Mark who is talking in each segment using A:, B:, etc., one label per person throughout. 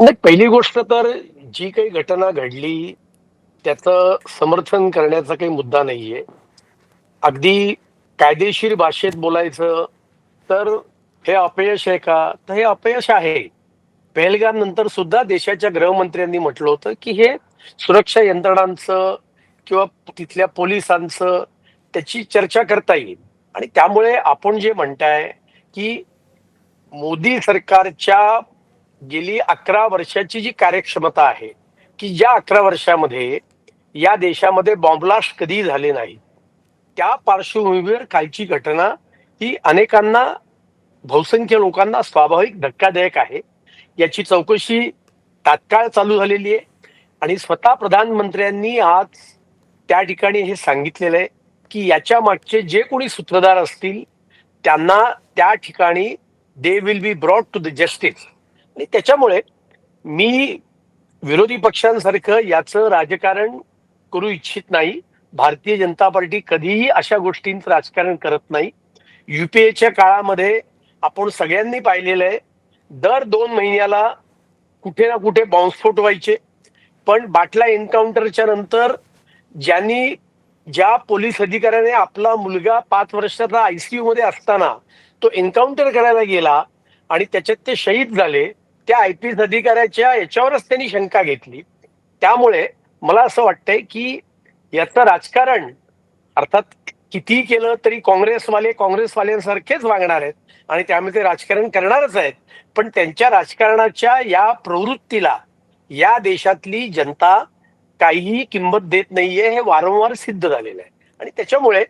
A: नाही पहिली गोष्ट तर जी काही घटना घडली त्याचं समर्थन करण्याचा काही मुद्दा नाहीये. अगदी कायदेशीर भाषेत बोलायचं तर हे अपयश आहे का? तर हे अपयश आहे. पहलगाम नंतर सुद्धा देशाच्या गृहमंत्र्यांनी म्हटलं होतं की हे सुरक्षा यंत्रणांचं किंवा तिथल्या पोलिसांचं त्याची चर्चा करता येईल. आणि त्यामुळे आपण जे म्हणताय की मोदी सरकारच्या गेली अकरा वर्षाची जी कार्यक्षमता आहे की ज्या अकरा वर्षामध्ये या देशामध्ये बॉम्बलास्ट कधी झाले नाही त्या पार्श्वभूमीवर कालची घटना ही अनेकांना बहुसंख्य लोकांना स्वाभाविक धक्कादायक आहे. याची चौकशी तात्काळ चालू झालेली आहे आणि स्वतः प्रधानमंत्र्यांनी आज त्या ठिकाणी हे सांगितलेलं आहे की याच्या मागचे जे कोणी सूत्रधार असतील त्यांना त्या ठिकाणी they will be brought to the justice आणि त्याच्यामुळे मी विरोधी पक्षांसारखं याचं राजकारण करू इच्छित नाही. भारतीय जनता पार्टी कधीही अशा गोष्टींचं राजकारण करत नाही. युपीएच्या काळामध्ये आपण सगळ्यांनी पाहिलेलं आहे दर दोन महिन्याला कुठे ना कुठे बॉम्बस्फोट व्हायचे. पण बाटला एन्काउंटरच्या नंतर ज्यांनी ज्या पोलीस अधिकाऱ्याने आपला मुलगा पाच वर्षाचा आयसीयू मध्ये असताना तो एन्काउंटर करायला गेला आणि त्याच्यात ते शहीद झाले त्या आय पी एस अधिकाऱ्याच्या याच्यावरच त्यांनी शंका घेतली. त्यामुळे मला असं वाटतंय की याचं राजकारण अर्थात कितीही केलं तरी काँग्रेसवाले काँग्रेसवाल्यांसारखेच वागणार आहेत आणि त्यामुळे ते राजकारण करणारच आहेत. पण त्यांच्या राजकारणाच्या या प्रवृत्तीला या देशातली जनता काहीही किंमत देत नाहीये हे वारंवार सिद्ध झालेलं आहे. आणि त्याच्यामुळे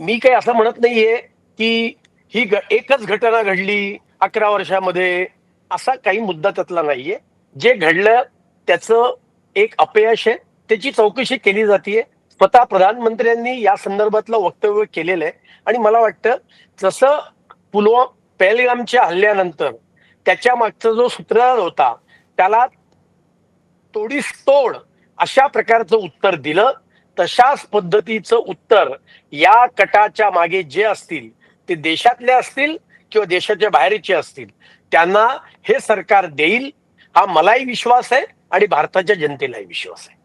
A: मी काही असं म्हणत नाहीये की ही एकच घटना घडली अकरा वर्षामध्ये. असा काही मुद्दा त्यातला नाहीये. जे घडलं त्याचं एक अपयश आहे. त्याची चौकशी केली जाते स्वतः प्रधानमंत्र्यांनी या संदर्भातलं वक्तव्य केलेलं आहे. आणि मला वाटतं जसं पुलवा पहलगामच्या हल्ल्यानंतर त्याच्या मागचा जो सूत्रधार होता त्याला तोडीस तोड अशा प्रकारचं उत्तर दिलं. तशाच पद्धतीचं उत्तर या कटाच्या मागे जे असतील ते देशातले असतील किंवा देशाच्या बाहेरचे असतील त्यांना हे सरकार देईल हा मलाही विश्वास आहे आणि भारताच्या जनतेलाही विश्वास आहे.